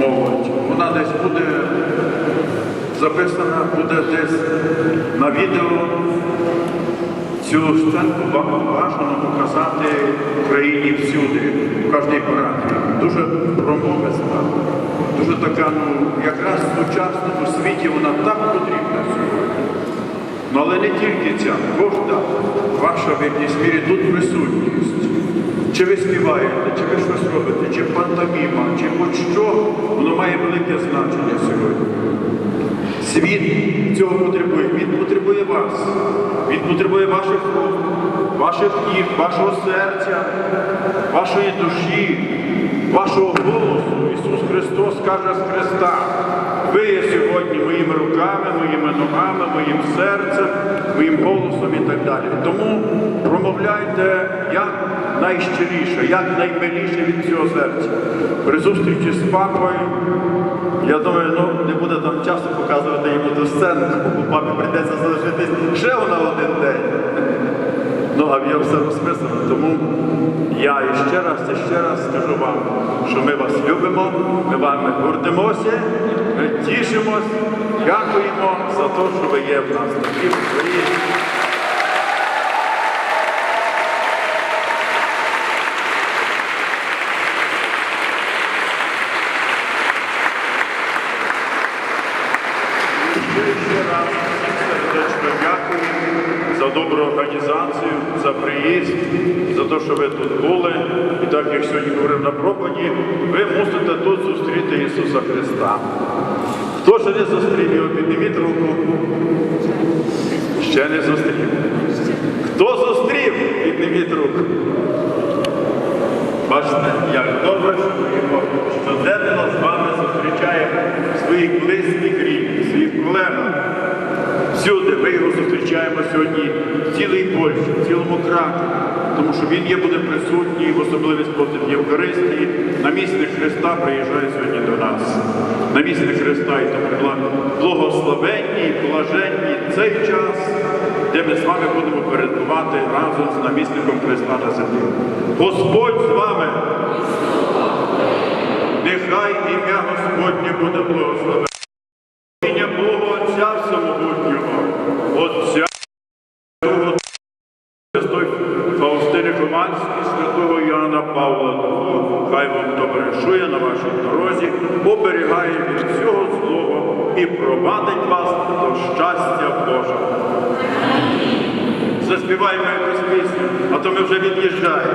молодь. Вона десь буде записана, буде десь на відео. Цю сценку вам бажано показати Україні всюди, в кожній парафії. Дуже промовиста, дуже така, ну, якраз в сучасному світі вона так потрібна сьогодні. Ну, але не тільки ця, кожна ваша в якійсь мірі тут присутність. Чи ви співаєте, чи ви щось робите, чи пантоміма, чи будь-що, воно має велике значення сьогодні. Світ цього потребує. Він потребує вас. Він потребує ваших рук, ваших ніг, вашого серця, вашої душі, вашого голосу. Ісус Христос каже з Христа. Ви є сьогодні моїми руками, моїми ногами, моїм серцем, моїм голосом і так далі. Тому промовляйте як найщиріше, як наймиліше від цього серця. При зустрічі з папою. Я думаю, ну не буде там часу показувати йому ту сцену, бо папі прийдеться залишитись ще на один день. Ну, а його все розписано. Тому я іще раз і ще раз скажу вам, що ми вас любимо, ми вами гордимося, ми тішимось, дякуємо за те, що ви є в нас такі Україні. Ще раз сердечно дякую за добру організацію, за приїзд, за те, що ви тут були. І так як сьогодні говорив на проповіді, ви мусите тут зустріти Ісуса Христа. Хто ще не зустрів його, підніміть руку. Ще не зустрів. Хто зустрів, підніміть руку. Бачите, як добре, що щоденно з вами зустрічаємо своїх близьких рідних, своїх колегах. Всюди ми його зустрічаємо сьогодні в цілій Польщі, цілому Кракові, тому що він є буде присутній в особливий спосіб Євхаристії. Намісник Христа приїжджає сьогодні до нас. Намісник Христа і тому благословенні і блаженні цей час, де ми з вами будемо передбувати разом з намісником Христа на землі. Господь з вами! Отця Фаустини Команський, святого Іоанна Павла II, хай вам добрешує на вашій дорозі, оберігає від всього злого і провадить вас до щастя Божого. Заспіваємо якусь пісню, а то ми вже від'їжджаємо.